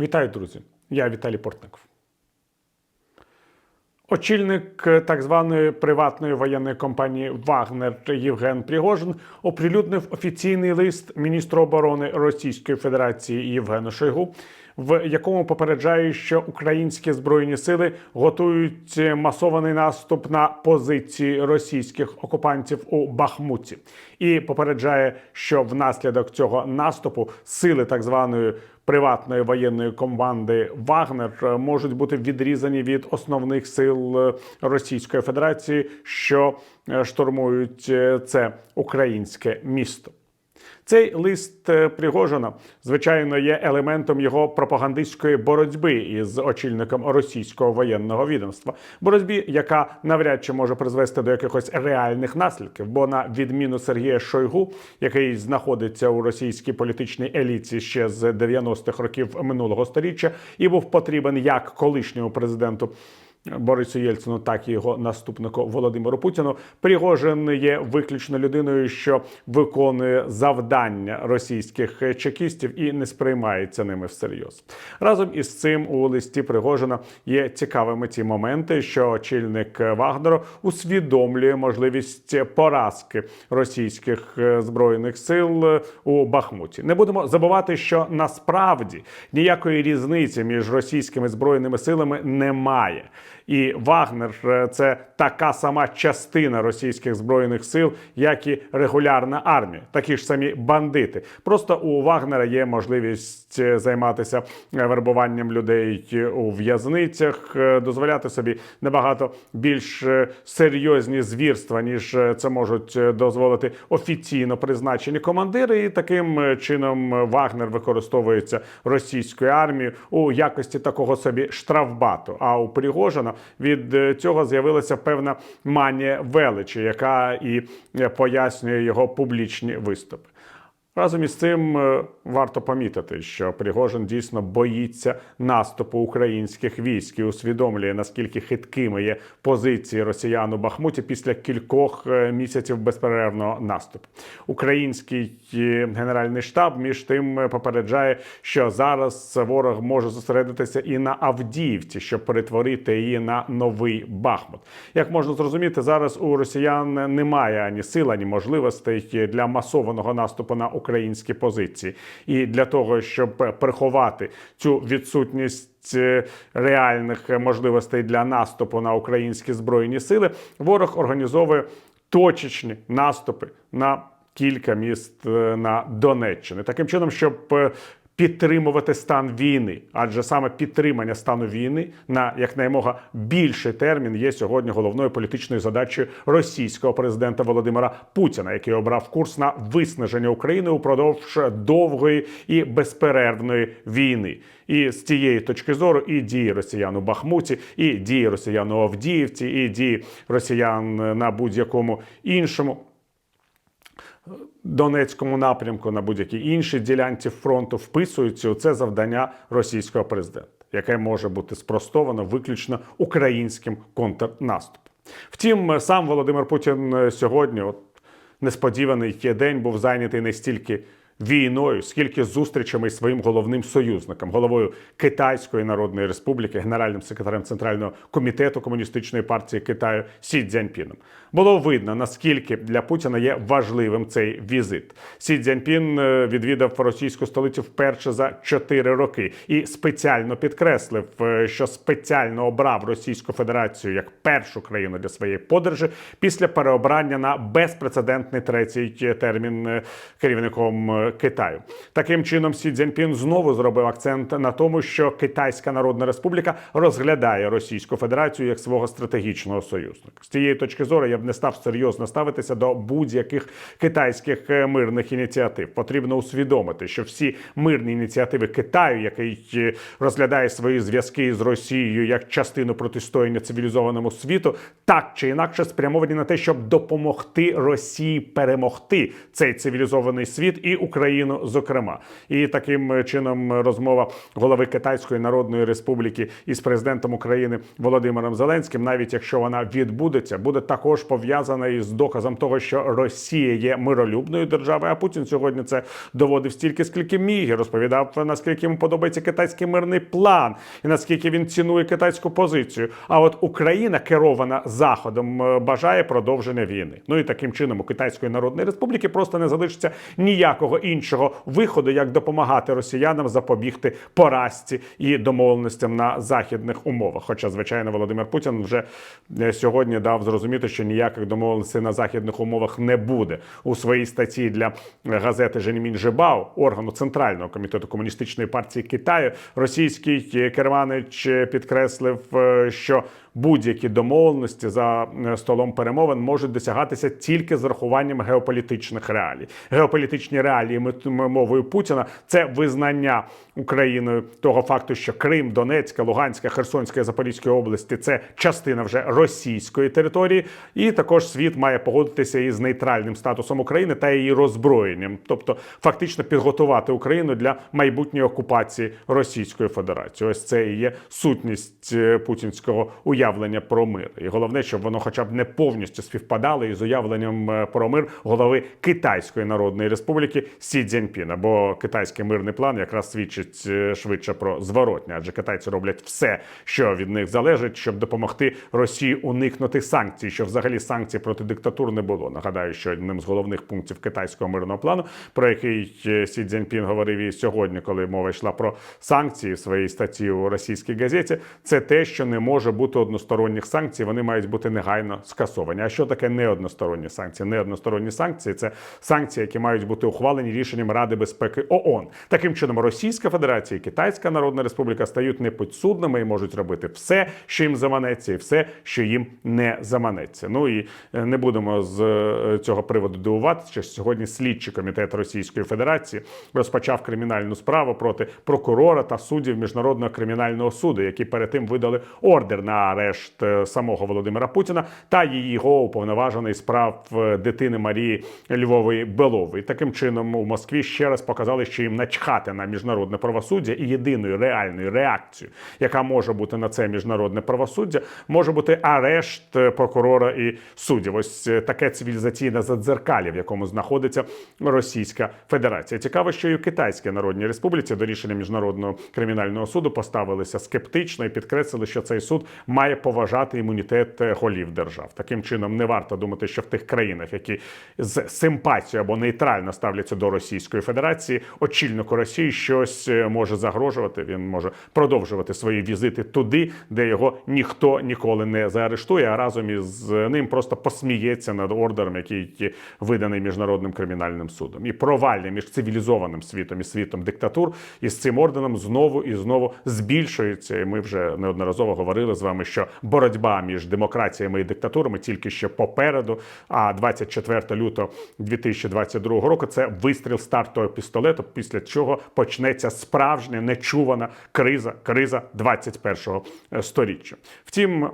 Вітаю, друзі! Я Віталій Портников. Очільник е, так званої приватної воєнної компанії Вагнер Євген Пригожин оприлюднив офіційний лист міністру оборони Російської Федерації Євгену Шойгу, в якому попереджає, що українські збройні сили готують масований наступ на позиції російських окупантів у Бахмуті, і попереджає, що внаслідок цього наступу сили так званої приватної воєнної команди Вагнер можуть бути відрізані від основних сил е, Російської Федерації, що е, штурмують е, це українське місто. Цей лист е, Пригожина, звичайно, є елементом його пропагандистської боротьби із очільником російського воєнного відомства, боротьбі, яка навряд чи може призвести до якихось реальних наслідків. Бо на відміну Сергія Шойгу, який знаходиться у російській політичній еліті ще з 90-х років минулого століття, і був потрібен як колишньому президенту. Борису Єльцину, так і його наступнику Володимиру Путіну. Пригожин є виключно людиною, що виконує завдання російських чекістів і не сприймається ними всерйоз. Разом із цим у листі Пригожина є цікавими ті моменти, що очільник Вагнеру усвідомлює можливість поразки російських е, збройних сил е, у Бахмуті. Не будемо забувати, що насправді ніякої різниці між російськими збройними силами немає. І Вагнер е, це така сама частина російських збройних сил, як і регулярна армія, такі ж самі бандити. Просто у Вагнера є можливість е, займатися е, вербуванням людей у в'язницях, дозволяти собі набагато більш серйозні звірства, ніж це можуть дозволити офіційно призначені командири. І таким чином Вагнер використовується російською армією у якості такого собі штрафбату. А у Пригожина від е, цього з'явилася певна манія величі, яка і е, пояснює його публічні виступи. Разом із цим е, варто помітити, що Пригожин дійсно боїться наступу українських військ і усвідомлює наскільки хиткими є позиції росіян у Бахмуті після кількох е, місяців безперервного наступу. Український е, генеральний штаб між тим попереджає, що зараз ворог може зосередитися і на Авдіївці, щоб перетворити її на новий Бахмут. Як можна зрозуміти, зараз у росіян немає ані сил, ані можливостей для масованого наступу на українські позиції. І для того, щоб приховати цю відсутність е, реальних можливостей для наступу на українські збройні сили, ворог організовує точечні наступи на кілька міст е, на Донеччині. Таким чином, щоб е, підтримувати стан війни, адже саме підтримання стану війни на якнаймога більший термін є сьогодні головною політичною задачею російського президента Володимира Путіна, який обрав курс на виснаження України упродовж довгої і безперервної війни. І з цієї точки зору і дії росіян у Бахмуті, і дії росіян у Авдіївці, і дії росіян на будь-якому іншому Донецькому напрямку на будь-якій іншій ділянці фронту вписуються у це завдання російського президента, яке може бути спростовано виключно українським контрнаступом. Втім, сам Володимир Путін е, сьогодні, от несподіваний день, був зайнятий не стільки війною, скільки зустрічами із своїм головним союзником, головою Китайської Народної Республіки, генеральним секретарем Центрального комітету комуністичної партії Китаю Сі Цзяньпіном. Було видно, наскільки для Путіна є важливим цей візит. Сі Цзяньпін е, відвідав російську столицю вперше за 4 роки і спеціально підкреслив, е, що спеціально обрав Російську Федерацію як першу країну для своєї подорожі після переобрання на безпрецедентний третій термін е, керівником е, Китаю. Таким чином, Сі Цзяньпін знову зробив акцент на тому, що Китайська Народна Республіка розглядає Російську Федерацію як свого стратегічного союзника. З цієї точки зору я б не став серйозно ставитися до будь-яких китайських е, мирних ініціатив. Потрібно усвідомити, що всі мирні ініціативи Китаю, який е, розглядає свої зв'язки з Росією як частину протистояння цивілізованому світу, так чи інакше спрямовані на те, щоб допомогти Росії перемогти цей цивілізований світ і Україні Україну, зокрема, і таким чином розмова голови Китайської Народної Республіки із президентом України Володимиром Зеленським, навіть якщо вона відбудеться, буде також пов'язана із доказом того, що Росія є миролюбною державою. А Путін сьогодні це доводив стільки, скільки міг, розповідав наскільки йому подобається китайський мирний план, і наскільки він цінує китайську позицію. А от Україна керована заходом е, бажає продовження війни. Ну і таким чином у Китайської Народної Республіки просто не залишиться ніякого іншого виходу, як допомагати росіянам запобігти поразці і домовленостям на західних умовах. Хоча, звичайно, Володимир Путін вже е, сьогодні дав зрозуміти, що ніяких домовленостей на західних умовах не буде у своїй статті для газети Женімін Жибао, органу центрального комітету комуністичної партії Китаю. Російський е, керманич е, підкреслив, що будь-які домовленості за е, столом перемовин можуть досягатися тільки з рахуванням геополітичних реалій. Геополітичні реалії мовою Путіна це визнання Україною того факту, що Крим, Донецька, Луганська, Херсонська Запорізька області це частина вже російської території, і також світ має погодитися із нейтральним статусом України та її роззброєнням, тобто фактично підготувати Україну для майбутньої окупації Російської Федерації. Ось це і є сутність е, путінського уявлення про мир. І головне, щоб воно, хоча б не повністю співпадало із уявленням е, про мир голови Китайської Народної Республіки Сі Цзіньпіна. Бо китайський мирний план якраз свідчить е, швидше про зворотне, адже китайці роблять все, що від них залежить, щоб допомогти Росії уникнути санкцій, що взагалі санкцій проти диктатур не було. Нагадаю, що одним з головних пунктів китайського мирного плану, про який е, Сі Цзіньпін говорив і сьогодні, коли мова йшла про санкції в своїй статті у російській газеті, це те, що не може бути односторонніх санкцій. Вони мають бути негайно скасовані. А що таке неодносторонні санкції? Неодносторонні санкції це санкції, які мають бути ухвалені рішенням Ради безпеки ООН. Таким чином, Російська Федерація і Китайська Народна Республіка стають непідсудними і можуть робити все, що їм заманеться, і все, що їм не заманеться. Ну і е, не будемо з е, цього приводу дивувати, що сьогодні слідчий комітет Російської Федерації розпочав кримінальну справу проти прокурора та суддів міжнародного кримінального суду, які перед тим видали ордер на арешт е, самого Володимира Путіна та її уповноважений справ е, дитини Марії Львової Белової. Таким чином у Москві ще раз показали, що їм начхати на міжнародне правосуддя, і єдиною реальною реакцією, яка може бути на це міжнародне правосуддя, може бути арешт е, прокурора і суддів. Ось таке цивілізаційне задзеркалі, в якому знаходиться Російська Федерація. Цікаво, що і в Китайській Народній Республіці до рішення міжнародного кримінального суду поставилися скептично і підкреслили, що цей суд має поважати імунітет е, голів держав. Таким чином, не варто думати, що в тих країнах, які з симпатією або нейтрально ставляться до Російської Федерації, очільнику Росії щось е, може загрожувати. Він може продовжувати свої візити туди, де його ніхто ніколи не заарештує, а разом із ним просто посміється над ордером, який виданий міжнародним кримінальним судом. І провалля між цивілізованим світом і світом диктатур із цим орденом знову і знову збільшується. І ми вже неодноразово говорили з вами, що боротьба між демократіями і диктатурами тільки ще попереду. А 24 лютого 2022 року це вистріл стартового пістолету, після чого почнеться справжня нечувана криза, криза 21-го сторіччя. Втім.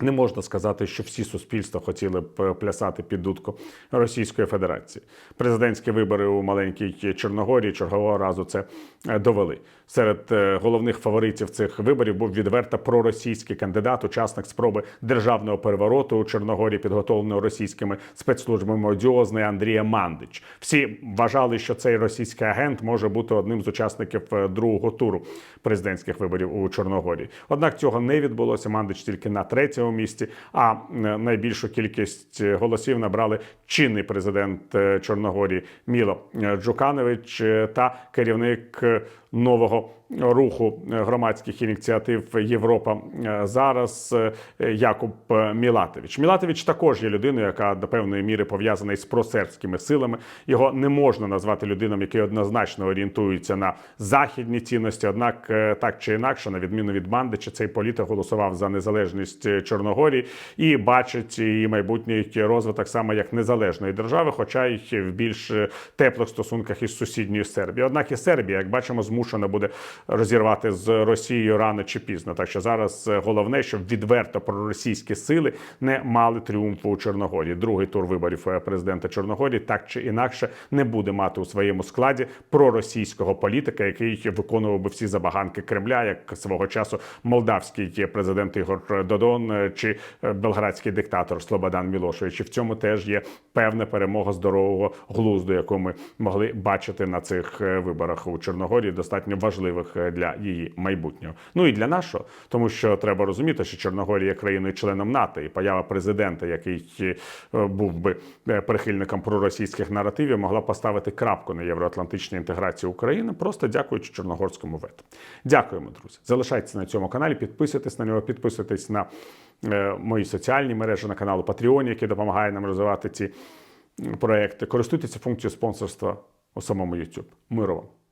Не можна сказати, що всі суспільства хотіли б плясати під дудку Російської Федерації. Президентські вибори у маленькій Чорногорії чергового разу це е, довели. Серед е, головних фаворитів цих виборів був відверто проросійський кандидат, учасник спроби державного перевороту у Чорногорії, підготовленого російськими спецслужбами одіозний Андрія Мандич. Всі вважали, що цей російський агент може бути одним з учасників е, другого туру президентських виборів у Чорногорії. Однак цього не відбулося. Мандич тільки на третьому місці. А е, найбільшу кількість е, голосів набрали чинний президент е, Чорногорії Міло е, Джуканович та керівник нового руху е, громадських ініціатив Європа е, зараз е, Якуб Мілатович. Мілатович також є людиною, яка до певної міри пов'язана із просербськими силами. Його не можна назвати людиною, який однозначно орієнтується на західні цінності. Однак, так чи інакше, на відміну від Мандича, цей політик голосував за незалежність Чорногорії і бачить її майбутній розвиток саме як незалежної держави, хоча й в більш теплих стосунках із сусідньою Сербією. Однак і Сербія, як бачимо, змушена буде розірвати з Росією рано чи пізно. Так що зараз е, головне, щоб відверто проросійські сили не мали тріумфу у Чорногорії. Другий тур виборів е, президента Чорногорії так чи інакше не буде мати у своєму складі проросійського політика, який виконував би всі забаганки Кремля, як свого часу молдавський президент Ігор Додон е, чи белградський диктатор Слободан Мілошевич. І в цьому теж є певна перемога здорового глузду, яку ми могли бачити на цих виборах у Чорногорії, достатньо важливих е, для її майбутнього. Ну і для нашого, тому що треба розуміти, що Чорногорія є країною-членом НАТО, і поява президента, який е, був би е, прихильником проросійських наративів, могла поставити крапку на євроатлантичній інтеграції України, просто дякуючи чорногорському вето. Дякуємо, друзі. Залишайтеся на цьому каналі, підписуйтесь на нього, підписуйтесь на мої соціальні мережі, на канал Patreon, який допомагає нам розвивати ці проекти. Користуйтеся функцією спонсорства у самому YouTube. Миру вам!